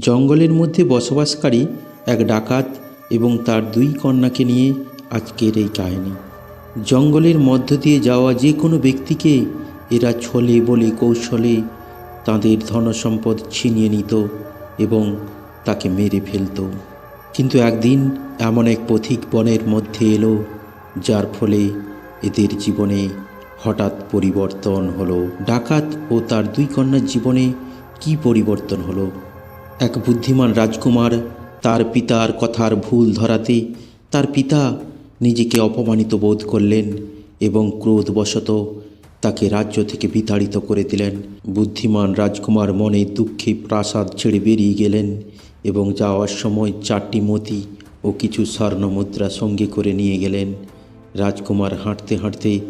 জঙ্গলের মধ্যে বসবাসকারী এক ডাকাত এবং তার দুই কন্যাকে নিয়ে আজকের এই কাহিনী। জঙ্গলের মধ্য দিয়ে যাওয়া যে কোনো ব্যক্তিকে এরা ছলে বলে কৌশলে তাদের ধনসম্পদ ছিনিয়ে নিত এবং তাকে মেরে ফেলত। কিন্তু একদিন এমন এক পথিক বনের মধ্যে এলো, যার ফলে এদের জীবনে হঠাৎ পরিবর্তন হলো। ডাকাত ও তার দুই কন্যার জীবনে কি পরিবর্তন হলো? এক বুদ্ধিমান রাজকুমার তার পিতার কথার ভুল ধরাতে তার পিতা নিজেকে অপমানিত বোধ করলেন এবং ক্রোধবশত তাকে রাজ্য থেকে বিতাড়িত করে দিলেন। বুদ্ধিমান রাজকুমার মনে দুঃখে প্রাসাদ ছেড়ে বেরিয়ে গেলেন এবং যাওয়ার সময় চারটি মতি ও কিছু স্বর্ণ মুদ্রা সঙ্গে করে নিয়ে গেলেন। রাজকুমার হাঁটতে হাঁটতে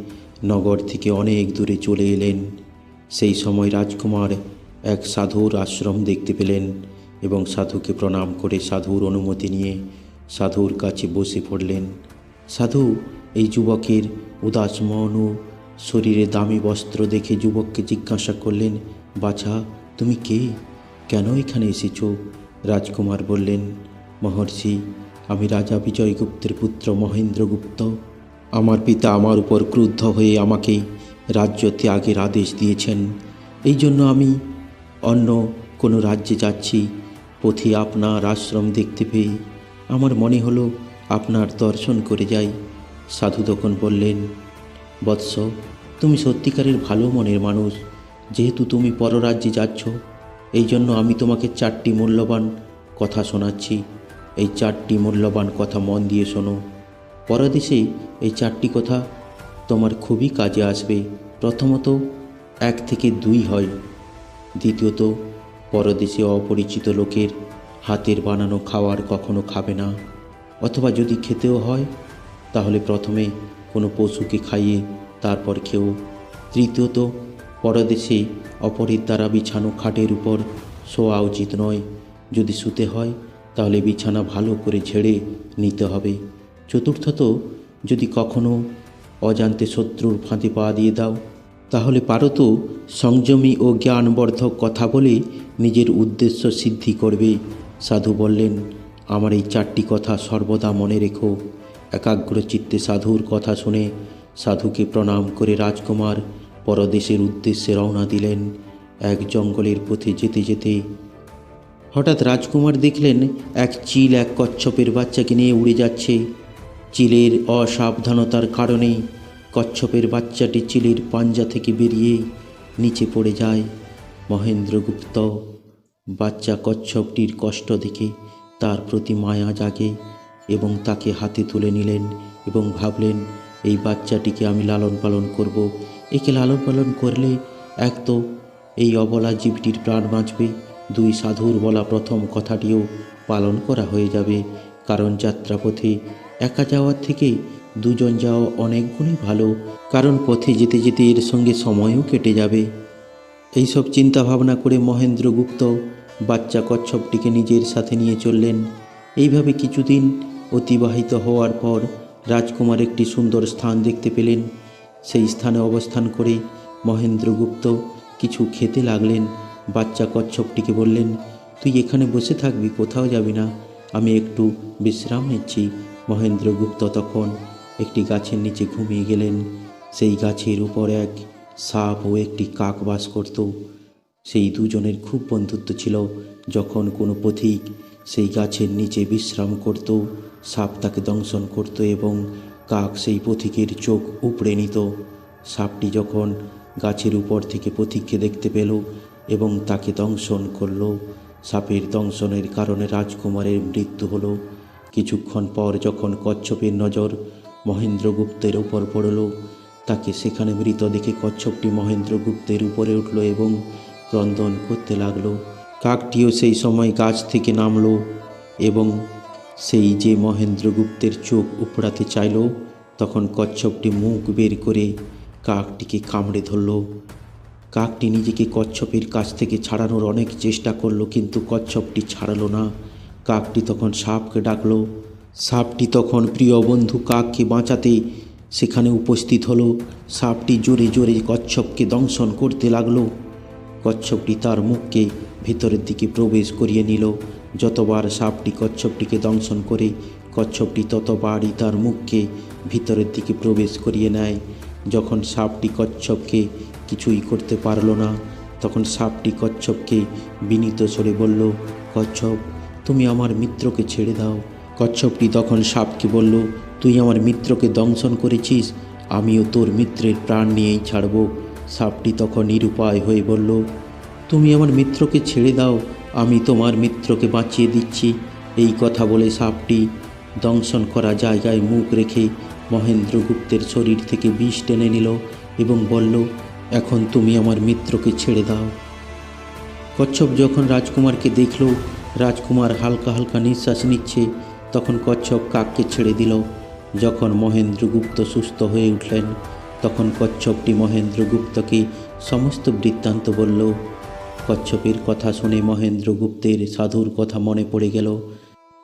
নগর থেকে অনেক দূরে চলে এলেন। সেই সময় রাজকুমার এক সাধুর আশ্রম দেখতে পেলেন। এবং সাধুকে প্রণাম করে সাধুর অনুমতি নিয়ে সাধুর কাছে বসে পড়লেন। সাধু এই যুবকের উদাস মন ও শরীরে দামি বস্ত্র দেখে যুবককে জিজ্ঞাসা করলেন, বাছা, তুমি কে? কেন এখানে এসেছ? রাজকুমার বললেন, মহর্ষি, আমি রাজা বিজয়গুপ্তের পুত্র মহেন্দ্রগুপ্ত। আমার পিতা আমার উপর ক্রুদ্ধ হয়ে আমাকে রাজ্য ত্যাগের আদেশ দিয়েছেন। এই জন্য আমি অন্য কোনো রাজ্যে যাচ্ছি পথে আপনার আশ্রম দেখতে পেয়ে আমার মনে হলো আপনার দর্শন করে যাই। সাধু তখন বললেন, বৎস, তুমি সত্যিকারের ভালো মনের মানুষ। যেহেতু তুমি পররাজ্যে যাচ্ছ, এই জন্য আমি তোমাকে চারটি মূল্যবান কথা শোনাচ্ছি। এই চারটি মূল্যবান কথা মন দিয়ে শোনো। পরদেশে এই চারটি কথা তোমার খুবই কাজে আসবে। প্রথমত, এক থেকে দুই হয়। দ্বিতীয়ত পরদেশে অপরিচিত লোকের হাতের বানানো খাওয়ার কখনো খাবে না। অথবা যদি খেতেও হয়, তাহলে প্রথমে কোনো পশুকে খাইয়ে তারপর খেও। তৃতীয়ত, পরদেশে অপরের দ্বারা বিছানো খাটের উপর শোয়া উচিত নয়। যদি শুতে হয়, তাহলে বিছানা ভালো করে ঝেড়ে নিতে হবে। চতুর্থত, যদি কখনো অজান্তে শত্রুর ফাঁদে পা দিয়ে দাও তাহলে পারো তো সংযমী ও জ্ঞানবর্ধক কথা বলে নিজের উদ্দেশ্য সিদ্ধি করবে। সাধু বললেন, আমার এই চারটি কথা সর্বদা মনে রেখো। একাগ্র চিত্তে সাধুর কথা শুনে সাধুকে প্রণাম করে রাজকুমার পরদেশের উদ্দেশ্যে রওনা দিলেন। এক জঙ্গলের পথে যেতে যেতে হঠাৎ রাজকুমার দেখলেন এক চিল এক কচ্ছপের বাচ্চাকে নিয়ে উড়ে যাচ্ছে। চিলের অসাবধানতার কারণে কচ্ছপের বাচ্চাটি চিলির পাঞ্জা থেকে বেরিয়ে নিচে পড়ে যায়। মহেন্দ্রগুপ্ত বাচ্চা কচ্ছপটির কষ্ট দেখে তার প্রতি মায়া জাগে এবং তাকে হাতে তুলে নিলেন এবং ভাবলেন, এই বাচ্চাটিকে আমি লালন পালন করব। একে লালন পালন করলে এক তো এই অবলা জীবটির প্রাণ বাঁচবে। দুই সাধুর বলা প্রথম কথাটিও পালন করা হয়ে যাবে। কারণ যাত্রাপথে একা যাওয়ার থেকে দুজন যাওয়া অনেক গুণই ভালো, কারণ পথে যেতে যেতে এর সঙ্গে সময়ও কেটে যাবে। এইসব চিন্তা ভাবনা করে মহেন্দ্রগুপ্ত বাচ্চা কচ্ছপটিকে নিজের সাথে নিয়ে চললেন। এইভাবে কিছুদিন অতিবাহিত হওয়ার পর রাজকুমার একটি সুন্দর স্থান দেখতে পেলেন। সেই স্থানে অবস্থান করে মহেন্দ্রগুপ্ত কিছু খেতে লাগলেন। বাচ্চা কচ্ছপটিকে বললেন, তুই এখানে বসে থাকবি, কোথাও যাবি না। আমি একটু বিশ্রাম নিচ্ছি। মহেন্দ্রগুপ্ত তখন একটি গাছের নিচে ঘুমিয়ে গেলেন। সেই গাছের উপর এক সাপ ও একটি কাক বাস করত। সেই দুজনের খুব বন্ধুত্ব ছিল। যখন কোনো পথিক সেই গাছের নিচে বিশ্রাম করত, সাপ তাকে দংশন করত এবং কাক সেই পথিকের চোখ উপড়ে নিত। সাপটি যখন গাছের উপর থেকে পথিককে দেখতে পেল এবং তাকে দংশন করল, সাপের দংশনের কারণে রাজকুমারের মৃত্যু হলো। কিছুক্ষণ পর যখন কচ্ছপের নজর মহেন্দ্রগুপ্তের উপর পড়ল। তাকে সেখানে মৃত দেখে কচ্ছপটি মহেন্দ্রগুপ্তের উপরে উঠল এবং ক্রন্দন করতে লাগল। কাকটিও সেই সময় গাছ থেকে নামলো এবং সেই যে মহেন্দ্রগুপ্তের চোখ উপড়াতে চাইল, তখন কচ্ছপটি মুখ বের করে কাকটিকে কামড়ে ধরল। কাকটি নিজেকে কচ্ছপের কাছ থেকে ছাড়ানোর অনেক চেষ্টা করল, কিন্তু কচ্ছপটি ছাড়ালো না। কাকটি তখন সাপকে ডাকলো সাপটি তখন প্রিয় বন্ধু কাককে বাঁচাতে সেখানে উপস্থিত হলো। সাপটি জোরে জোরে কচ্ছপকে দংশন করতে লাগল। কচ্ছপটি তার মুখকে ভিতরের দিকে প্রবেশ করিয়ে নিল। যতবার সাপটি কচ্ছপটিকে দংশন করে, কচ্ছপটি ততবারই তার মুখকে ভিতরের দিকে প্রবেশ করিয়ে নেয়। যখন সাপটি কচ্ছপকে কিছুই করতে পারল না, তখন সাপটি কচ্ছপকে বিনীত সরে বলল, কচ্ছপ, তুমি আমার মিত্রকে ছেড়ে দাও। কচ্ছপটি তখন সাপকে বলল, তুই আমার মিত্রকে দংশন করেছিস, আমিও তোর মিত্রের প্রাণ নিয়েই ছাড়ব। সাপটি তখন নিরুপায় হয়ে বলল, তুমি আমার মিত্রকে ছেড়ে দাও, আমি তোমার মিত্রকে বাঁচিয়ে দিচ্ছি। এই কথা বলে সাপটি দংশন করা জায়গায় মুখ রেখে মহেন্দ্রগুপ্তের শরীর থেকে বিষ টেনে নিল এবং বলল, এখন তুমি আমার মিত্রকে ছেড়ে দাও। কচ্ছপ যখন রাজকুমারকে দেখল, রাজকুমার হালকা হালকা নিঃশ্বাস নিচ্ছে তখন কচ্ছপ কাককে ছেড়ে দিল। যখন মহেন্দ্রগুপ্ত সুস্থ হয়ে উঠলেন, তখন কচ্ছপটি মহেন্দ্রগুপ্তকে সমস্ত বৃত্তান্ত বলল। কচ্ছপের কথা শুনে মহেন্দ্রগুপ্তের সাধুর কথা মনে পড়ে গেল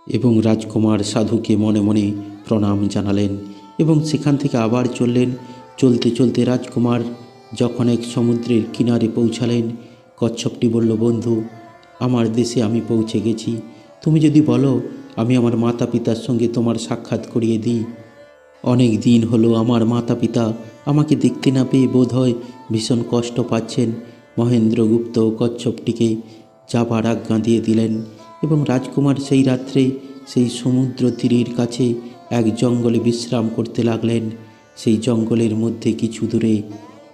এবং রাজকুমার সাধুকে মনে মনে প্রণাম জানালেন এবং সেখান থেকে আবার চললেন। চলতে চলতে রাজকুমার যখন এক সমুদ্রের কিনারে পৌঁছালেন, কচ্ছপটি বলল, বন্ধু, আমার দেশে আমি পৌঁছে গেছি। তুমি যদি বলো আমি আমার মাতা পিতার সঙ্গে তোমার সাক্ষাৎ করিয়ে দিই। অনেক দিন হলো আমার মাতা পিতা আমাকে দেখতে না পেয়ে বোধ হয় ভীষণ কষ্ট পাচ্ছেন। মহেন্দ্রগুপ্ত কচ্ছপটিকে যাবার আজ্ঞা দিয়ে দিলেন এবং রাজকুমার সেই রাত্রে সেই সমুদ্র তীরের কাছে এক জঙ্গলে বিশ্রাম করতে লাগলেন। সেই জঙ্গলের মধ্যে কিছু দূরে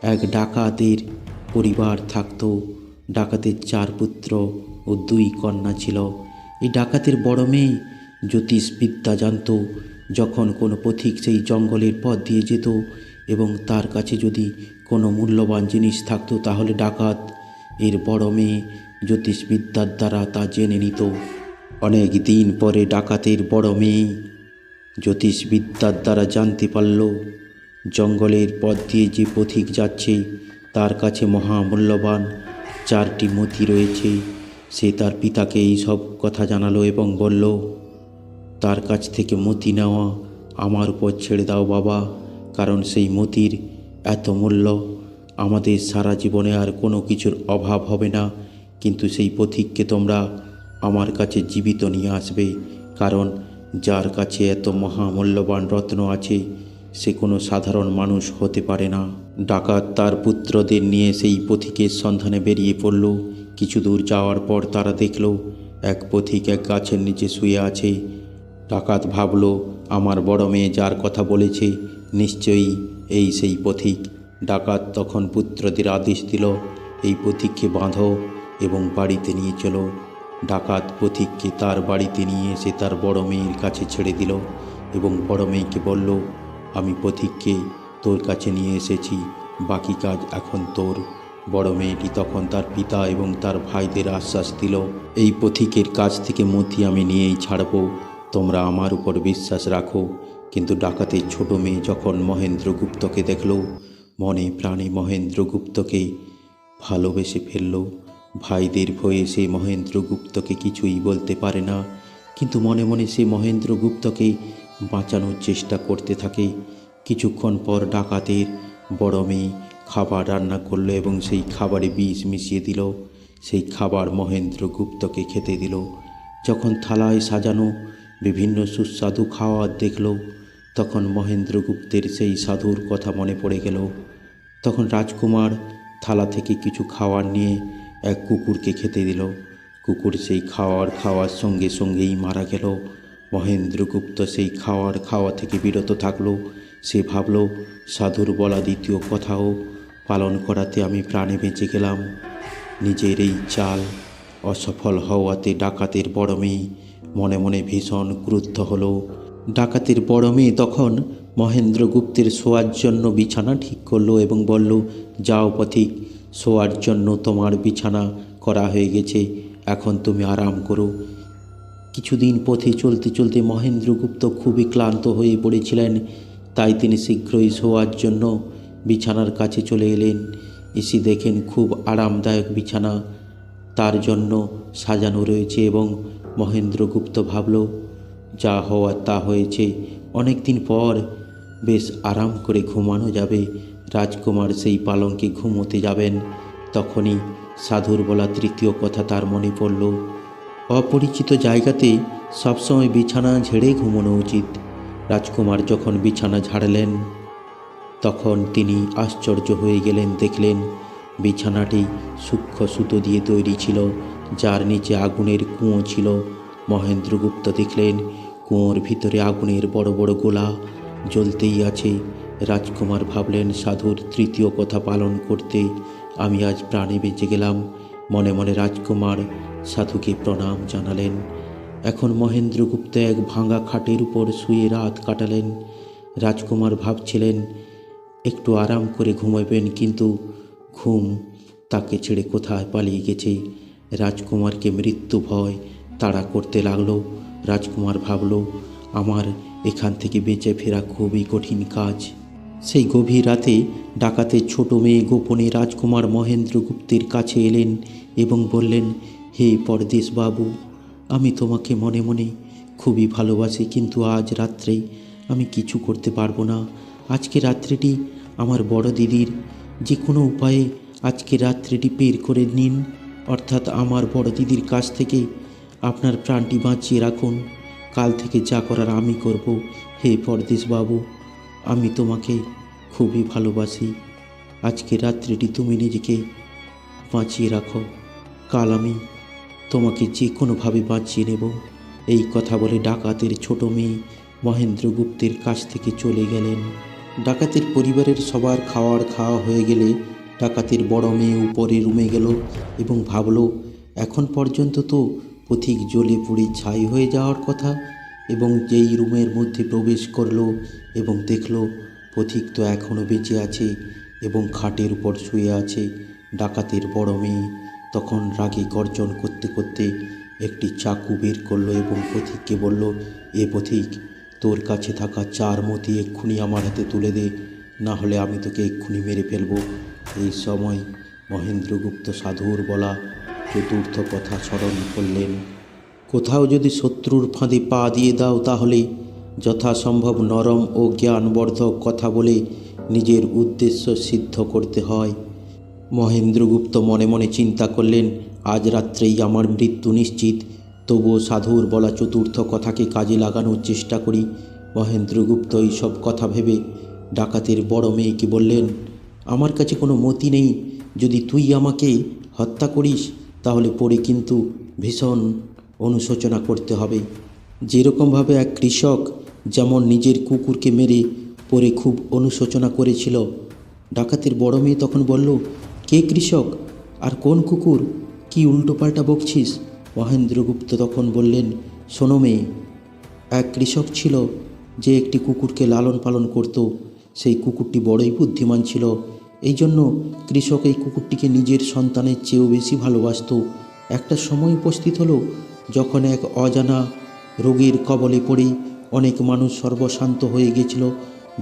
এক ডাকাতের পরিবার থাকতো। ডাকাতের চার পুত্র ও দুই কন্যা ছিল। এই ডাকাতের বড় মেয়ে জ্যোতিষবিদ্যা জানত, যখন কোনো পথিক সেই জঙ্গলের পথ দিয়ে যেত এবং তার কাছে যদি কোনো মূল্যবান জিনিস থাকতো তাহলে ডাকাত। এর বড় মেয়ে জ্যোতিষবিদ্যার দ্বারা তা জেনে নিত। অনেক দিন পরে ডাকাতের বড় মেয়ে জ্যোতিষবিদ্যার দ্বারা জানতে পারল, জঙ্গলের পথ দিয়ে যে পথিক যাচ্ছে তার কাছে মহামূল্যবান চারটি মতি রয়েছে। সে তার পিতাকে এই সব কথা জানালো এবং বলল তার কাছ থেকে মতি নেওয়া আমার উপর ছেড়ে দাও বাবা, কারণ সেই মতির এত মূল্য। আমাদের সারা জীবনে আর কোনো কিছুর অভাব হবে না, কিন্তু সেই পথিককে তোমরা আমার কাছে জীবিত নিয়ে আসবে, কারণ যার কাছে এত মহামূল্যবান রত্ন আছে, সে কোনো সাধারণ মানুষ হতে পারে না। ডাকাত তার পুত্রদের নিয়ে সেই পথিকের সন্ধানে বেরিয়ে পড়ল। কিছু দূর যাওয়ার পর তারা দেখল, এক পথিক এক গাছের নিচে শুয়ে আছে। ডাকাত ভাবল, আমার বড় মেয়ে যার কথা বলেছে, নিশ্চয়ই এই সেই পথিক। ডাকাত তখন পুত্রদের আদেশ দিল, এই পথিককে বাঁধো এবং বাড়িতে নিয়ে চলো। ডাকাত পথিককে তার বাড়িতে নিয়ে এসে তার বড় মেয়ের কাছে ছেড়ে দিল এবং বড় মেয়েকে বলল, আমি পথিককে তোর কাছে নিয়ে এসেছি, বাকি কাজ এখন তোর। বড় মেয়েটি তখন তার পিতা এবং তার ভাইদের আশ্বাস দিল, এই পথিকের কাছ থেকে মতি আমি নিয়েই ছাড়ব। তোমরা আমার উপর বিশ্বাস রাখো, কিন্তু ডাকাতের ছোট মেয়ে যখন মহেন্দ্রগুপ্তকে দেখল, মনে প্রাণে মহেন্দ্রগুপ্তকে ভালোবেসে ফেলল। ভাইদের ভয়ে সে মহেন্দ্রগুপ্তকে কিছুই বলতে পারে না, কিন্তু মনে মনে সে মহেন্দ্রগুপ্তকে বাঁচানোর চেষ্টা করতে থাকে। কিছুক্ষণ পর ডাকাতের বড় মেয়ে খাবার রান্না করল এবং সেই খাবারে বিষ মিশিয়ে দিল। সেই খাবার মহেন্দ্রগুপ্তকে খেতে দিল। যখন থালায় সাজানো বিভিন্ন সুস্বাদু খাওয়ার দেখল। তখন মহেন্দ্রগুপ্তের সেই সাধুর কথা মনে পড়ে গেল। তখন রাজকুমার থালা থেকে কিছু খাওয়ার নিয়ে এক কুকুরকে খেতে দিল। কুকুর সেই খাওয়ার খাওয়ার সঙ্গে সঙ্গেই মারা গেল। মহেন্দ্রগুপ্ত সেই খাওয়ার খাওয়া থেকে বিরত থাকল। সে ভাবল, সাধুর বলা দ্বিতীয় কথাও, পালন করাতে আমি প্রাণে বেঁচে গেলাম। নিজের এই চাল অসফল হওয়াতে ডাকাতের বড় মেয়ে মনে মনে ভীষণ ক্রুদ্ধ হলো। ডাকাতের বড় মেয়ে তখন মহেন্দ্রগুপ্তের শোয়ার জন্য বিছানা ঠিক করল এবং বলল, যাও পথিক, শোয়ার জন্য তোমার বিছানা করা হয়ে গেছে, এখন তুমি আরাম করো। কিছুদিন পথে চলতে চলতে মহেন্দ্রগুপ্ত খুবই ক্লান্ত হয়ে পড়েছিলেন। তাই তিনি শীঘ্রই শোয়ার জন্য বিছানার কাছে চলে এলেন। এসে দেখেন খুব আরামদায়ক বিছানা। তার জন্য সাজানো রয়েছে এবং মহেন্দ্রগুপ্ত ভাবল, যা হওয়ার তা হয়েছে। অনেক দিন পর বেশ আরাম করে ঘুমানো যাবে। রাজকুমার সেই পালঙ্কে ঘুমোতে যাবেন। তখনই সাধুর বলা তৃতীয় কথা তার মনে পড়ল, অপরিচিত জায়গাতে সবসময় বিছানা ঝেড়ে ঘুমানো উচিত। রাজকুমার যখন বিছানা ঝাড়লেন, তখন তিনি আশ্চর্য হয়ে গেলেন, দেখলেন বিছানাটি সূক্ষ্ম সুতো দিয়ে তৈরি ছিল। যার নিচে আগুনের কুঁয়ো ছিল। মহেন্দ্রগুপ্ত দেখলেন, কুঁয়োর ভিতরে আগুনের বড় বড় গোলা জ্বলতেই আছে। রাজকুমার ভাবলেন, সাধুর তৃতীয় কথা পালন করতে আমি আজ প্রাণে বেঁচে গেলাম। মনে মনে রাজকুমার সাধুকে প্রণাম জানালেন। এখন মহেন্দ্রগুপ্ত এক ভাঙা খাটের উপর শুয়ে রাত কাটালেন। রাজকুমার ভাবছিলেন, একটু আরাম করে ঘুমাবেন, কিন্তু ঘুম তাকে ছেড়ে কোথায় পালিয়ে গেছে? রাজকুমারকে মৃত্যু ভয় তাড়া করতে লাগল। রাজকুমার ভাবল, আমার এখান থেকে বেঁচে ফেরা খুবই কঠিন কাজ। সেই গভীর রাতে ডাকাতের ছোট মেয়ে গোপনে রাজকুমার মহেন্দ্রগুপ্তের কাছে এলেন এবং বললেন, হে পরদেশ বাবু আমি তোমাকে মনে মনে খুবই ভালোবাসি, কিন্তু আজ রাত্রে আমি কিছু করতে পারব না। আজকে রাত্রিটি আমার বড় দিদির যে কোনো উপায়ে আজকে রাত্রিটি বের করে নিন। অর্থাৎ আমার বড় দিদির কাছ থেকে আপনার প্রাণটি বাঁচিয়ে রাখুন। কাল থেকে যা করার আমি করব। হে বাবু আমি তোমাকে খুবই ভালোবাসি। আজকে রাত্রিটি তুমি নিজেকে বাঁচিয়ে রাখো। কাল আমি তোমাকে যে কোনোভাবে বাঁচিয়ে নেব, এই কথা বলে ডাকাতের ছোট মেয়ে মহেন্দ্রগুপ্তের কাছ থেকে চলে গেলেন। ডাকাতের পরিবারের সবার খাওয়ার খাওয়া হয়ে গেলে ডাকাতের বড় মেয়ে উপরে রুমে গেল এবং ভাবল, এখন পর্যন্ত তো পথিক জ্বলে পুড়ে ছাই হয়ে যাওয়ার কথা। এবং যেই রুমের মধ্যে প্রবেশ করল এবং দেখল, পথিক তো এখনও বেঁচে আছে এবং খাটের উপর শুয়ে আছে ডাকাতের বড় মেয়ে। তখন রাগে গর্জন করতে করতে একটি চাকু বের করল এবং পথিককে বলল, এ পথিক, তোর কাছে থাকা চার মতি এক্ষুনি আমার হাতে তুলে দে, না হলে আমি তোকে এক্ষুনি মেরে ফেলব। এই সময় মহেন্দ্রগুপ্ত সাধুর বলা চতুর্থ কথা স্মরণ করলেন। কোথাও যদি শত্রুর ফাঁদে পা দিয়ে দাও তাহলে যথাসম্ভব নরম ও জ্ঞানবর্ধক কথা বলে নিজের উদ্দেশ্য সিদ্ধ করতে হয়। মহেন্দ্রগুপ্ত মনে মনে চিন্তা করলেন, আজ রাত্রেই আমার মৃত্যু নিশ্চিত, তবুও সাধুর বলা চতুর্থ কথাকে কাজে লাগানোর চেষ্টা করি। মহেন্দ্রগুপ্ত এইসব কথা ভেবে ডাকাতের বড় মেয়েকে বললেন আমার কাছে কোনো মতি নেই। যদি তুই আমাকে হত্যা করিস, তাহলে পরে কিন্তু ভীষণ অনুশোচনা করতে হবে। যেরকমভাবে এক কৃষক যেমন নিজের কুকুরকে মেরে পরে খুব অনুশোচনা করেছিল, ডাকাতের বড় মেয়ে তখন বলল, কে কৃষক? আর কোন কুকুর? কি উল্টোপাল্টা বকছিস? মহেন্দ্রগুপ্ত তখন বললেন, শোনো মেয়ে, এক কৃষক ছিল যে একটি কুকুরকে লালন পালন করত। সেই কুকুরটি বড়ই বুদ্ধিমান ছিল। এই জন্য কৃষক এই কুকুরটিকে নিজের সন্তানের চেয়েও বেশি ভালোবাসত। একটা সময় উপস্থিত হলো যখন এক অজানা রোগের কবলে পড়ে অনেক মানুষ সর্বশান্ত হয়ে গেছিল,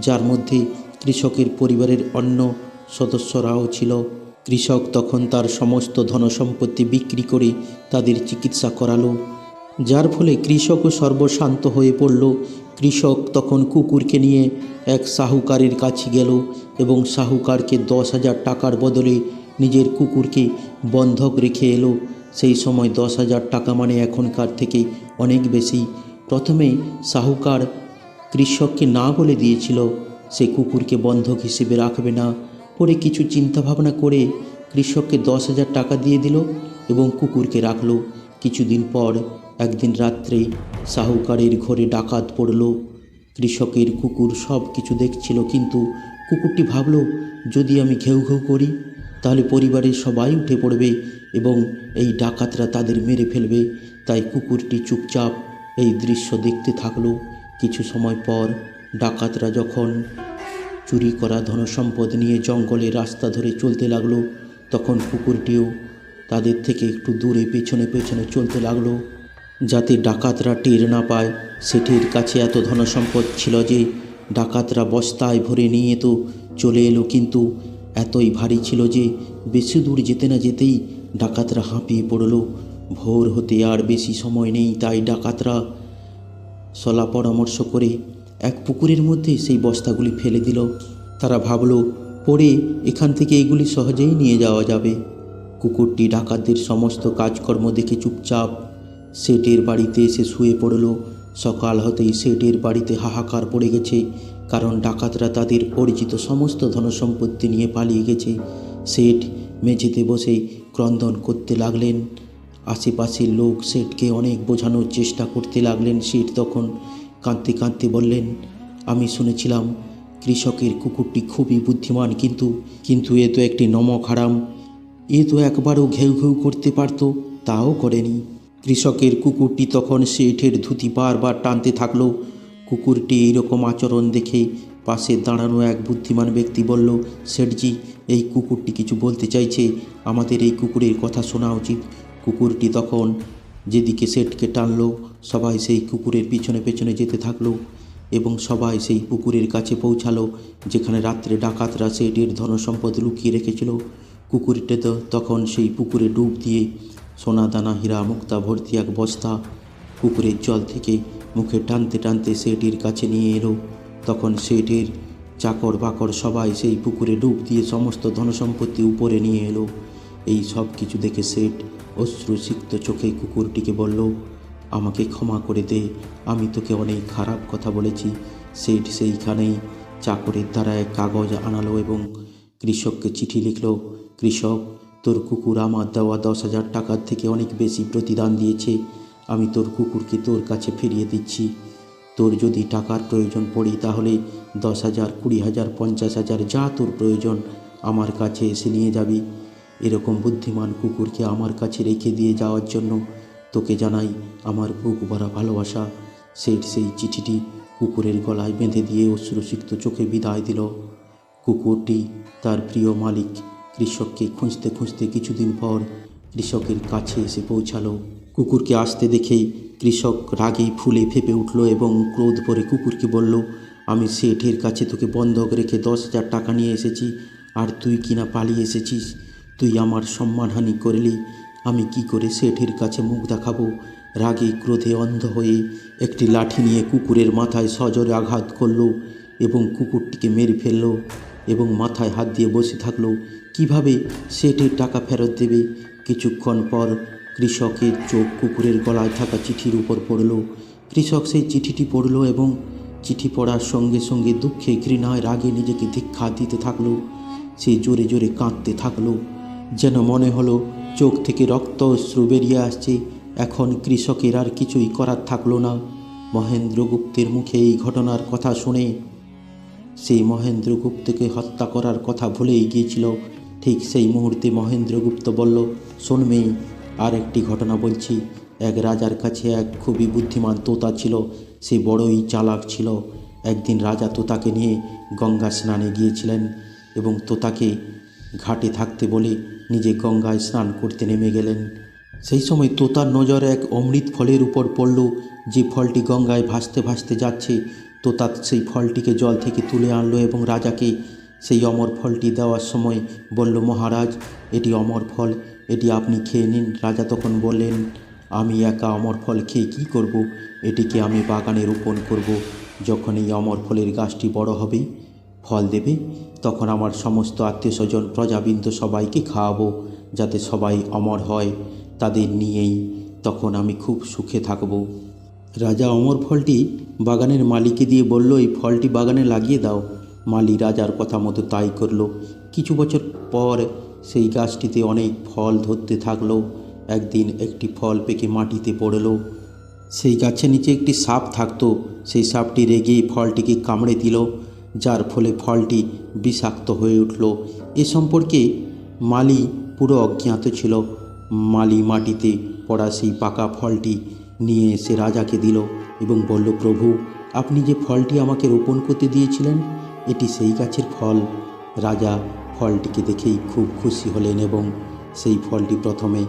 যার মধ্যে কৃষকের পরিবারের অন্য সদস্যরাও ছিল। কৃষক তখন তার সমস্ত ধনসম্পত্তি বিক্রি করে তাদের চিকিৎসা করালো। যার ফলে কৃষকও সর্বশান্ত হয়ে পড়ল। কৃষক তখন কুকুরকে নিয়ে এক সাহুকারের কাছে গেল এবং সাহুকারকে দশ হাজার টাকার বদলে নিজের কুকুরকে বন্ধক রেখে এলো। সেই সময় দশ হাজার টাকা মানে এখনকার থেকে অনেক বেশি। প্রথমে সাহুকার কৃষককে না বলে দিয়েছিল, সে কুকুরকে বন্ধক হিসেবে রাখবে না। পরে কিছু চিন্তাভাবনা করে কৃষককে দশ হাজার টাকা দিয়ে দিল এবং কুকুরকে রাখল। কিছুদিন পর একদিন রাত্রে সাহুকারের ঘরে ডাকাত পড়ল। কৃষকের কুকুর সব কিছু দেখছিল, কিন্তু কুকুরটি ভাবল, যদি আমি ঘেউ ঘেউ করি, তাহলে পরিবারের সবাই উঠে পড়বে এবং এই ডাকাতরা তাদের মেরে ফেলবে। তাই কুকুরটি চুপচাপ এই দৃশ্য দেখতে থাকল। কিছু সময় পর ডাকাতরা যখন চুরি করা ধনসম্পদ নিয়ে জঙ্গলে রাস্তা ধরে চলতে লাগল, তখন কুকুরটিও তাদের থেকে একটু দূরে পেছনে পেছনে চলতে লাগল। যাতে ডাকাতরা টের না পায়। সেটির কাছে এত ধনসম্পদ ছিল যে ডাকাতরা বস্তায় ভরে নিয়ে তো চলে এলো, কিন্তু এতই ভারী ছিল যে বেশি দূর যেতে না যেতেই ডাকাতরা হাঁপিয়ে পড়ল। ভোর হতে আর বেশি সময় নেই, তাই ডাকাতরা সলা পরামর্শ করে এক পুকুরের মধ্যে সেই বস্তাগুলি ফেলে দিল। তারা ভাবল পরে এখান থেকে এগুলি সহজেই নিয়ে যাওয়া যাবে। কুকুরটি ডাকাতদের সমস্ত কাজকর্ম দেখে চুপচাপ সেটের বাড়িতে এসে শুয়ে পড়ল। সকাল হতেই সেটের বাড়িতে হাহাকার পড়ে গেছে, কারণ ডাকাতরা তাদের অর্জিত সমস্ত ধনসম্পত্তি নিয়ে পালিয়ে গেছে। সেট মেঝেতে বসে ক্রন্দন করতে লাগলেন। আশেপাশের লোক সেটকে অনেক বোঝানোর চেষ্টা করতে লাগলেন সেট তখন। কাঁদতে কাঁদতে বললেন, আমি শুনেছিলাম কৃষকের কুকুরটি খুবই বুদ্ধিমান, কিন্তু কিন্তু এ তো একটি নমক হারাম। এ তো একবারও ঘেউ ঘেউ করতে পারত, তাও করেনি। কৃষকের কুকুরটি তখন শেঠের ধুতি বারবার টানতে থাকল। কুকুরটি এইরকম আচরণ দেখে পাশে দাঁড়ানো এক বুদ্ধিমান ব্যক্তি বলল, শেঠজি, এই কুকুরটি কিছু বলতে চাইছে। আমাদের এই কুকুরের কথা শোনা উচিত। কুকুরটি তখন যেদিকে শেঠকে টানলো, সবাই সেই কুকুরের পিছনে পেছনে যেতে থাকল এবং সবাই সেই পুকুরের কাছে পৌঁছালো, যেখানে রাত্রে ডাকাতরা সেটের ধনসম্পদ লুকিয়ে রেখেছিল। কুকুরটি তখন সেই পুকুরে ডুব দিয়ে সোনা দানা হীরা মুক্তা ভর্তি এক বস্তা। পুকুরের জল থেকে মুখে টানতে টানতে সেটির কাছে নিয়ে এলো। তখন সেটের চাকর বাকর সবাই সেই পুকুরে ডুব দিয়ে সমস্ত ধনসম্পত্তি উপরে নিয়ে এলো। এই সব কিছু দেখে সেট অশ্রুসিক্ত চোখে কুকুরটিকে বলল, আমাকে ক্ষমা করে দে, আমি তোকে অনেক খারাপ কথা বলেছি। সেট সেইখানেই চাকরের দ্বারা এক কাগজ আনালো এবং কৃষককে চিঠি লিখল, কৃষক তোর কুকুর আমার দেওয়া দশ হাজার টাকার থেকে অনেক বেশি প্রতিদান দিয়েছে। আমি তোর কুকুরকে তোর কাছে ফিরিয়ে দিচ্ছি। তোর যদি টাকার প্রয়োজন পড়ি তাহলে দশ হাজার, কুড়ি হাজার, পঞ্চাশ হাজার, যা তোর প্রয়োজন আমার কাছে এসে নিয়ে যাবি। এরকম বুদ্ধিমান কুকুরকে আমার কাছে রেখে দিয়ে যাওয়ার জন্য তোকে জানাই আমার বুক ভরা ভালোবাসা। সেট সেই চিঠিটি কুকুরের গলায় বেঁধে দিয়ে অশ্রুসিক্ত চোখে বিদায় দিল। কুকুরটি তার প্রিয় মালিক কৃষককে খুঁজতে খুঁজতে কিছুদিন পর কৃষকের কাছে এসে পৌঁছালো। কুকুরকে আসতে দেখেই কৃষক রাগেই ফুলে ফেপে উঠল এবং ক্রোধ ভরে কুকুরকে বলল, আমি শেঠের কাছে তোকে বন্ধক রেখে দশ হাজার টাকা নিয়ে এসেছি, আর তুই কিনা পালিয়ে এসেছিস? তুই আমার সম্মানহানি করলি, আমি কি করে শেঠের কাছে মুখ দেখাবো? রাগে ক্রোধে অন্ধ হয়ে একটি লাঠি নিয়ে কুকুরের মাথায় সজোরে আঘাত করল এবং কুকুরটিকে মেরে ফেলল এবং মাথায় হাত দিয়ে বসে থাকল। কীভাবে শেঠের টাকা ফেরত দেবে? কিছুক্ষণ পর কৃষকের চোখ কুকুরের গলায় থাকা চিঠির উপর পড়ল। কৃষক সেই চিঠিটি পড়ল এবং চিঠি পড়ার সঙ্গে সঙ্গে দুঃখে ঘৃণায় রাগে নিজেকে ধিক্ষা দিতে থাকল। সে জোরে জোরে কাঁদতে থাকল। যেন মনে হলো চোখ থেকে রক্ত অশ্রু বেরিয়ে আসছে। এখন কৃষকের আর কিছুই করার থাকল না। মহেন্দ্রগুপ্তের মুখে এই ঘটনার কথা শুনে সেই মহেন্দ্রগুপ্তকে হত্যা করার কথা ভুলেই গিয়েছিল। ঠিক সেই মুহূর্তে মহেন্দ্রগুপ্ত বলল, শোন মেয়ে আর একটি ঘটনা বলছি। এক রাজার কাছে এক খুবই বুদ্ধিমান তোতা ছিল। সে বড়ই চালাক ছিল। একদিন রাজা তোতাকে নিয়ে গঙ্গা স্নানে গিয়েছিলেন এবং তোতাকে ঘাটে থাকতে বলে নিজে গঙ্গায় স্নান করতে নেমে গেলেন। সেই সময় তোতার নজর এক অমৃত ফলের উপর পড়ল। যে ফলটি গঙ্গায় ভাসতে ভাসতে যাচ্ছে, তোতা সেই ফলটিকে জল থেকে তুলে আনলো এবং রাজাকে সেই অমর ফলটি দেওয়ার সময় বলল, মহারাজ, এটি অমর ফল, এটি আপনি খেয়ে নিন। রাজা তখন বললেন, আমি একা অমর ফল খেয়ে কী করব? এটিকে আমি বাগানে রোপণ করব। যখন এই অমর ফলের গাছটি বড় হবে, ফল দেবে, তখন আমার সমস্ত আত্মীয় স্বজন প্রজাবৃন্দ সবাইকে খাওয়াবো, যাতে সবাই অমর হয় তাদের নিয়েই। তখন আমি খুব সুখে থাকব। রাজা অমর ফলটি বাগানের মালিকে দিয়ে বলল, এই ফলটি বাগানে লাগিয়ে দাও। মালি রাজার কথা মতো তাই করল। কিছু বছর পর সেই গাছটিতে অনেক ফল ধরতে থাকল। একদিন একটি ফল পেকে মাটিতে পড়ল। সেই গাছের নিচে একটি সাপ থাকতো। সেই সাপটি রেগে ফলটিকে কামড়ে দিল, যার ফলে ফলটি বিষাক্ত হয়ে উঠল। এ সম্পর্কে মালি পুরো অজ্ঞাত ছিল। মালি মাটিতে পড়া সেই পাকা ফলটি নিয়ে এসে রাজাকে দিল এবং বলল, প্রভু, আপনি যে ফলটি আমাকে রোপণ করতে দিয়েছিলেন এটি সেই গাছের ফল। রাজা ফলটিকে দেখেই খুব খুশি হলেন এবং সেই ফলটি প্রথমে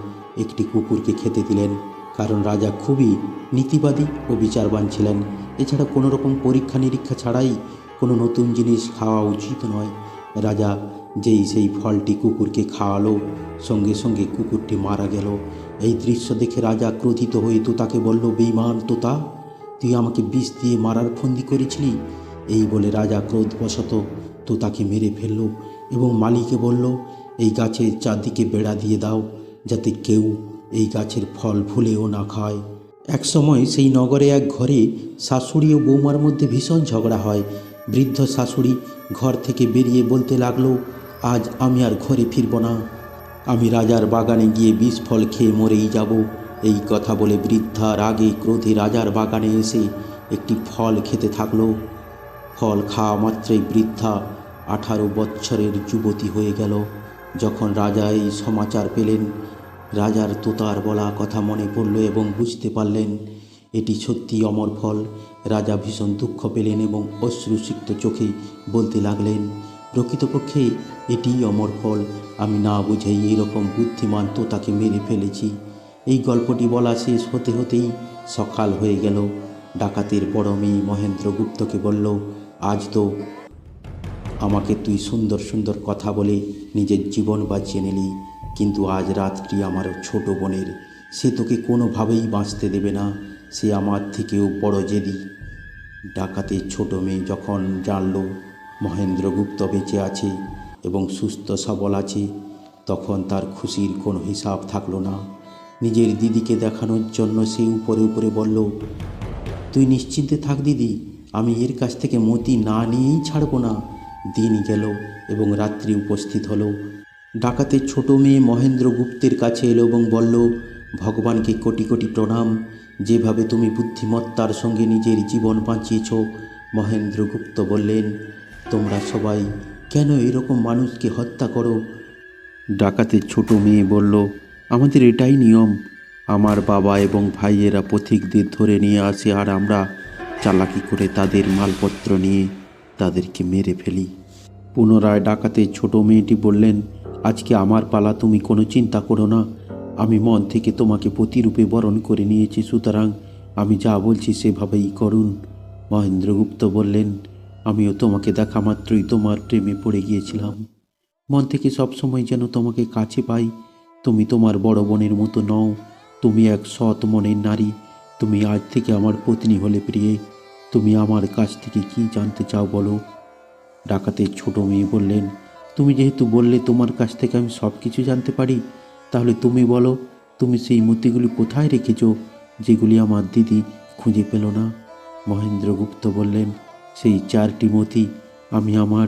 একটি কুকুরকে খেতে দিলেন, কারণ রাজা খুবই নীতিবাদী ও বিচারবান ছিলেন। এছাড়া কোনো রকম পরীক্ষা নিরীক্ষা ছাড়াই কোনো নতুন জিনিস খাওয়া উচিত নয়। রাজা যেই সেই ফলটি কুকুরকে খাওয়ালো, সঙ্গে সঙ্গে কুকুরটি মারা গেল। এই দৃশ্য দেখে রাজা ক্রোধিত হয়ে তো তাকে বলল বেইমান তোতা, তুই আমাকে বিষ দিয়ে মারার ফন্দি করেছিলি? এই বলে রাজা ক্রোধবশত তোতাকে মেরে ফেলল এবং মালিকে বলল, এই গাছের চারদিকে বেড়া দিয়ে দাও, যাতে কেউ এই গাছের ফল ভুলেও না খায়। এক সময় সেই নগরে এক ঘরে শাশুড়ি ও বৌমার মধ্যে ভীষণ ঝগড়া হয়। বৃদ্ধ শাশুড়ি ঘর থেকে বেরিয়ে বলতে লাগল, আজ আমি আর ঘরে ফিরব না। আমি রাজার বাগানে গিয়ে বিষ ফল খেয়ে মরেই যাব। এই কথা বলে বৃদ্ধা রাগে ক্রোধে রাজার বাগানে এসে একটি ফল খেতে থাকল। ফল খাওয়া মাত্রই বৃদ্ধা আঠারো বৎসরের যুবতী হয়ে গেল। যখন রাজা এই সমাচার পেলেন, রাজার তোতার বলা কথা মনে পড়ল এবং বুঝতে পারলেন, এটি সত্যি অমর ফল। রাজা ভীষণ দুঃখ পেলেন এবং অশ্রুসিক্ত চোখে বলতে লাগলেন, প্রকৃতপক্ষে এটিই অমর ফল। আমি না বুঝেই এরকম বুদ্ধিমান তোতাকে মেরে ফেলেছি। এই গল্পটি বলা শেষ হতে হতেই সকাল হয়ে গেল। ডাকাতের বড় মেয়ে মহেন্দ্র গুপ্তকে বলল আজ তো আমাকে তুই সুন্দর সুন্দর কথা বলে নিজের জীবন বাঁচিয়ে নিলি, কিন্তু আজ রাতটি আমার ছোট বোনের, সে তোকে কোনোভাবেই বাঁচতে দেবে না, সে আমার থেকেও বড় জেদি। ডাকাতের ছোট মেয়ে যখন জানল মহেন্দ্রগুপ্ত বেঁচে আছে এবং সুস্থ সবল আছে, তখন তার খুশির কোনো হিসাব থাকল না। নিজের দিদিকে দেখানোর জন্য সে উপরে উপরে বলল, তুই নিশ্চিন্তে থাক দিদি আমি এর কাছ থেকে মতি না নিয়েই ছাড়বো না। দিন গেল এবং রাত্রি উপস্থিত হলো। ডাকাতের ছোট মেয়ে মহেন্দ্র গুপ্তের কাছে এলো এবং বলল, ভগবানকে কোটি কোটি প্রণাম। যেভাবে তুমি বুদ্ধিমত্তার সঙ্গে নিজের জীবন বাঁচিয়েছ মহেন্দ্রগুপ্ত বললেন, তোমরা সবাই কেন এরকম মানুষকে হত্যা করো? ডাকাতের ছোট মেয়ে বলল, আমাদের এটাই নিয়ম। আমার বাবা এবং ভাইয়েরা পথিকদের ধরে নিয়ে আসে আর আমরা চালাকি করে তাদের মালপত্র নিয়ে তাদেরকে মেরে ফেলি। পুনরায় ডাকাতের ছোট মেয়েটি বললেন, আজকে আমার পালা তুমি কোনো চিন্তা করো না। আমি মন থেকে তোমাকে প্রতিরূপে বরণ করে নিয়েছি, সুতরাং আমি যা বলছি সেভাবেই করুন। মহেন্দ্রগুপ্ত বললেন, আমিও তোমাকে দেখা মাত্রই তোমার প্রেমে পড়ে গিয়েছিলাম। মন থেকে সবসময় যেন তোমাকে কাছে পাই। তুমি তোমার বড় বোনের মতো নও। তুমি এক সৎ মনের নারী। তুমি আজ থেকে আমার পত্নী হলে প্রিয়ে। তুমি আমার কাছ থেকে কি জানতে চাও বলো? ডাকাতের ছোট মেয়ে বললেন, তুমি যেহেতু বললে তোমার কাছ থেকে আমি সব কিছু জানতে পারি, তাহলে তুমি বলো, তুমি সেই মতিগুলি কোথায় রেখেছ, যেগুলি আমার দিদি খুঁজে পেল না? মহেন্দ্রগুপ্ত বললেন, সেই চারটি মতি আমি আমার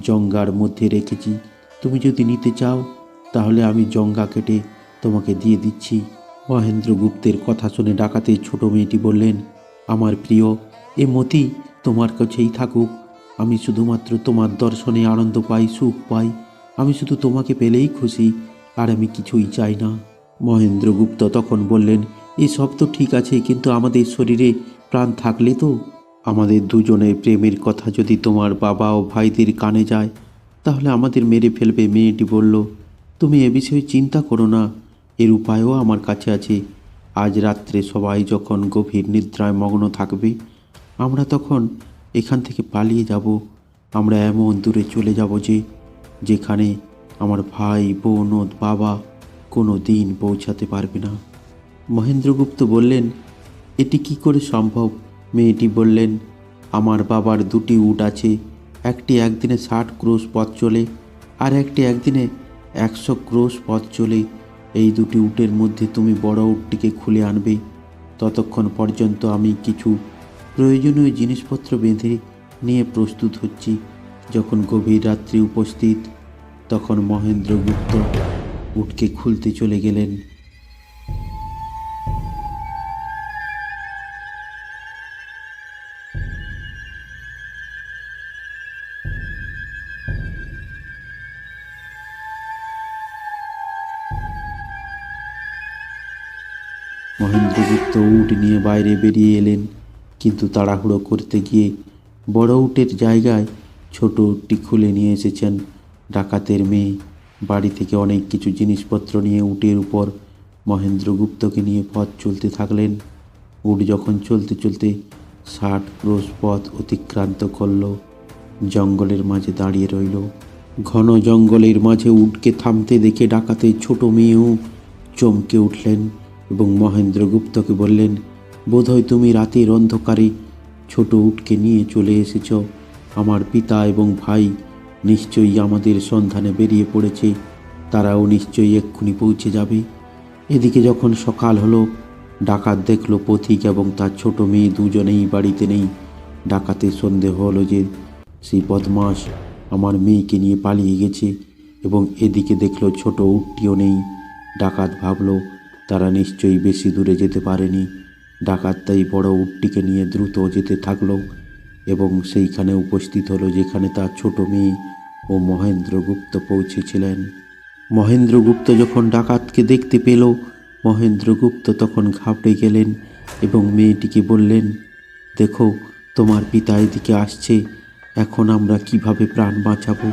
জঙ্গার মধ্যে রেখেছি। তুমি যদি নিতে চাও, তাহলে আমি জঙ্গা কেটে তোমাকে দিয়ে দিচ্ছি। মহেন্দ্রগুপ্তের কথা শুনে ডাকাতের ছোট মেয়েটি বললেন, আমার প্রিয়, এ মতি তোমার কাছেই থাকুক। আমি শুধুমাত্র তোমার দর্শনে আনন্দ পাই, সুখ পাই। আমি শুধু তোমাকে পেলেই খুশি, আর আমি কিছুই চাই না। মহেন্দ্রগুপ্ত তখন বললেন এসব তো ঠিক আছে, কিন্তু আমাদের শরীরে প্রাণ থাকলে তো? আমাদের দুজনের প্রেমের কথা যদি তোমার বাবা ও ভাইদের কানে যায়, তাহলে আমাদের মেরে ফেলবে, মেয়েটি বলল। তুমি এ বিষয়ে চিন্তা করো না এর উপায়ও আমার কাছে আছে। আজ রাত্রে সবাই যখন গভীর নিদ্রায় মগ্ন থাকবে, আমরা তখন এখান থেকে পালিয়ে যাব। আমরা এমন দূরে চলে যাব যে, যেখানে আমার ভাই, বোন ও বাবা কোনো দিন পৌঁছাতে পারবে না। মহেন্দ্রগুপ্ত বললেন, এটি কি করে সম্ভব? মেয়েটি বললেন, আমার বাবার দুটি উট আছে। একটি একদিনে ষাট ক্রোশ পথ চলে, আর একটি একদিনে একশো ক্রোশ পথ চলে। এই দুটি উটের মধ্যে তুমি বড় উটটিকে খুলে আনবে। ততক্ষণ পর্যন্ত আমি কিছু প্রয়োজনীয় জিনিসপত্র বেঁধে নিয়ে প্রস্তুত হচ্ছি। যখন গভীর রাত্রি উপস্থিত, তখন মহেন্দ্রগুপ্ত উটকে খুলতে চলে গেলেন। নিয়ে বাইরে বেরিয়ে এলেন। কিন্তু তাড়াহুড়ো করতে গিয়ে বড় উটের জায়গায় ছোট উটটি খুলে নিয়ে এসেছেন ডাকাতের মেয়ে। বাড়ি থেকে অনেক কিছু জিনিসপত্র নিয়ে উটের উপর মহেন্দ্রগুপ্তকে নিয়ে পথ চলতে থাকলেন। উট যখন চলতে চলতে ষাট ক্রোশ পথ অতিক্রান্ত করল। জঙ্গলের মাঝে দাঁড়িয়ে রইল। ঘন জঙ্গলের মাঝে উটকে থামতে দেখে ডাকাতের ছোট মেয়েও চমকে উঠলেন এবং মহেন্দ্রগুপ্তকে বললেন বোধহয় তুমি রাতের অন্ধকারে ছোট উটকে নিয়ে চলে এসেছ। আমার পিতা এবং ভাই নিশ্চয়ই আমাদের সন্ধানে বেরিয়ে পড়েছে। তারাও নিশ্চয়ই এক্ষুনি পৌঁছে যাবে। এদিকে যখন সকাল হলো, ডাকাত দেখল পথিক এবং তার ছোট মেয়ে দুজনেই বাড়িতে নেই। ডাকাতের সন্দেহ হলো যে, সেই বদমাস আমার মেয়েকে নিয়ে পালিয়ে গেছে এবং এদিকে দেখল ছোট উটটিও নেই। ডাকাত ভাবল, তারা নিশ্চয়ই বেশি দূরে যেতে পারেনি। ডাকাত তাই বড় উটটিকে নিয়ে দ্রুত যেতে থাকল এবং সেইখানে উপস্থিত হলো যেখানে তার ছোট মেয়ে ও মহেন্দ্রগুপ্ত পৌঁছেছিলেন। মহেন্দ্রগুপ্ত যখন ডাকাতকে দেখতে পেল, মহেন্দ্রগুপ্ত তখন ঘাবড়ে গেলেন এবং মেয়েটিকে বললেন, দেখো, তোমার পিতা এদিকে আসছে, এখন আমরা কীভাবে প্রাণ বাঁচাবো?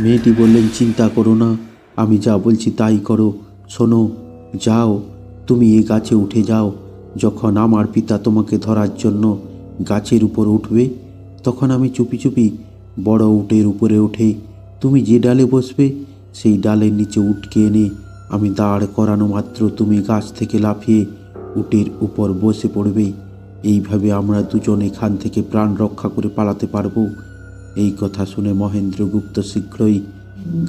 মেয়েটি বললেন, চিন্তা করো না, আমি যা বলছি তাই করো। শোনো, যাও, তুমি এ গাছে উঠে যাও যখন আমার পিতা তোমাকে ধরার জন্য গাছের উপর উঠবে, তখন আমি চুপি চুপি বড় উটের উপরে উঠে তুমি যে ডালে বসবে, সেই ডালের নিচে উটকে এনে আমি দাঁড় করানো মাত্র তুমি গাছ থেকে লাফিয়ে উটের উপর বসে পড়বে। এইভাবে আমরা দুজন এখান থেকে প্রাণ রক্ষা করে পালাতে পারব। এই কথা শুনে মহেন্দ্রগুপ্ত শীঘ্রই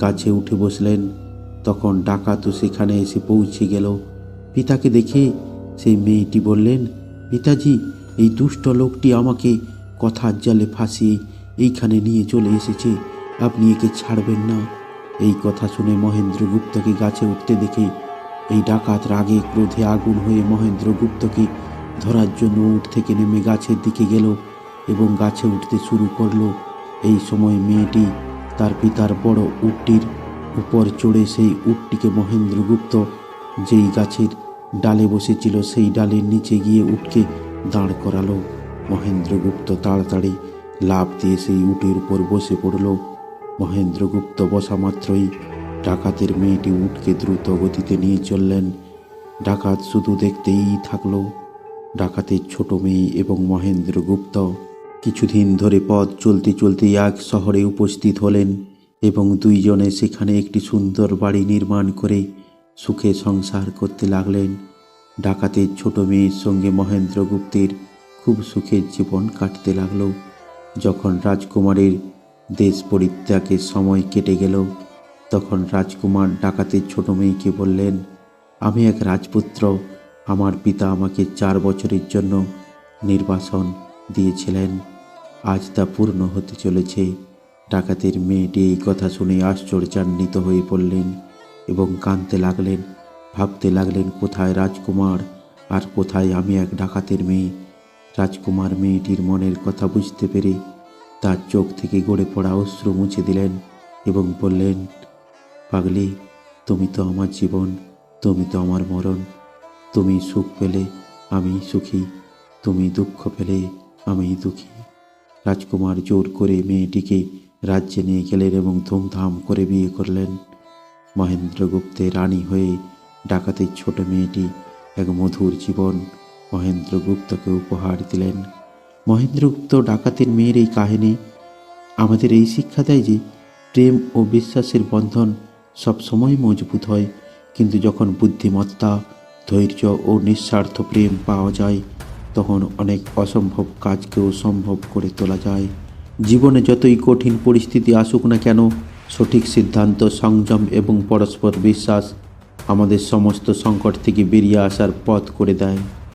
গাছে উঠে বসলেন। তখন ডাকাতও সেখানে এসে পৌঁছে গেল। পিতাকে দেখে সেই মেয়েটি বললেন, পিতাজি, এই দুষ্ট লোকটি আমাকে কথার জালে ফাঁসিয়ে এইখানে নিয়ে চলে এসেছে। আপনি একে ছাড়বেন না। এই কথা শুনে মহেন্দ্রগুপ্তকে গাছে উঠতে দেখে এই ডাকাত রাগে ক্রোধে আগুন হয়ে মহেন্দ্রগুপ্তকে ধরার জন্য উঠ থেকে নেমে গাছের দিকে গেল এবং গাছে উঠতে শুরু করল। এই সময় মেয়েটি তার পিতার বড় উটটির উপর চড়ে সেই উটটিকে মহেন্দ্রগুপ্ত যেই গাছের ডালে বসেছিল, সেই ডালের নিচে গিয়ে উটকে দাঁড় করালো। মহেন্দ্রগুপ্ত তাড়াতাড়ি লাফ দিয়ে সেই উটের উপর বসে পড়ল। মহেন্দ্রগুপ্ত বসা মাত্রই ডাকাতের মেয়েটি উটকে দ্রুত গতিতে নিয়ে চললেন। ডাকাত শুধু দেখতেই থাকল। ডাকাতের ছোট মেয়ে এবং মহেন্দ্রগুপ্ত কিছুদিন ধরে পথ চলতে চলতে এক শহরে উপস্থিত হলেন এবং দুইজনে সেখানে একটি সুন্দর বাড়ি নির্মাণ করে সুখে সংসার করতে লাগলেন। ডাকাতের ছোট মেয়ের সঙ্গে মহেন্দ্রগুপ্তের খুব সুখের জীবন কাটতে লাগল। যখন রাজকুমারের দেশ পরিত্যাগের সময় কেটে গেল, তখন রাজকুমার ডাকাতের ছোট মেয়েকে বললেন, আমি এক রাজপুত্র। আমার পিতা আমাকে চার বছরের জন্য নির্বাসন দিয়েছিলেন। আজ তা পূর্ণ হতে চলেছে। ডাকাতের মেয়েটি এই কথা শুনে আশ্চর্যান্বিত হয়ে পড়লেন এবং কাঁদতে লাগলেন, ভাবতে লাগলেন কোথায় রাজকুমার আর কোথায় আমি এক ডাকাতের মেয়ে। রাজকুমার মেয়েটির মনের কথা বুঝতে পেরে তার চোখ থেকে গড়ে পড়া অশ্রু মুছে দিলেন এবং বললেন, পাগলি, তুমি তো আমার জীবন, তুমি তো আমার মরণ। তুমি সুখ পেলে আমি সুখী, তুমি দুঃখ পেলে আমি দুঃখী। রাজকুমার জোর করে মেয়েটিকে রাজ্যে নিয়ে গেলেন এবং ধুমধাম করে বিয়ে করলেন। মহেন্দ্রগুপ্তের রানী হয়ে ডাকাতের ছোট মেয়েটি এক মধুর জীবন মহেন্দ্রগুপ্তকে উপহার দিলেন। মহেন্দ্রগুপ্ত ডাকাতের মেয়ের এই কাহিনী আমাদের এই শিক্ষা দেয় যে প্রেম ও বিশ্বাসের বন্ধন সব সময় মজবুত হয়, কিন্তু যখন বুদ্ধিমত্তা, ধৈর্য ও নিঃস্বার্থ প্রেম পাওয়া যায়, তখন অনেক অসম্ভব কাজকেও সম্ভব করে তোলা যায়। জীবনে যতই কঠিন পরিস্থিতি আসুক না কেন সঠিক সিদ্ধান্ত, সংযম এবং পরস্পর বিশ্বাস আমাদের সমস্ত সংকট থেকে বেরিয়ে আসার পথ করে দেয়।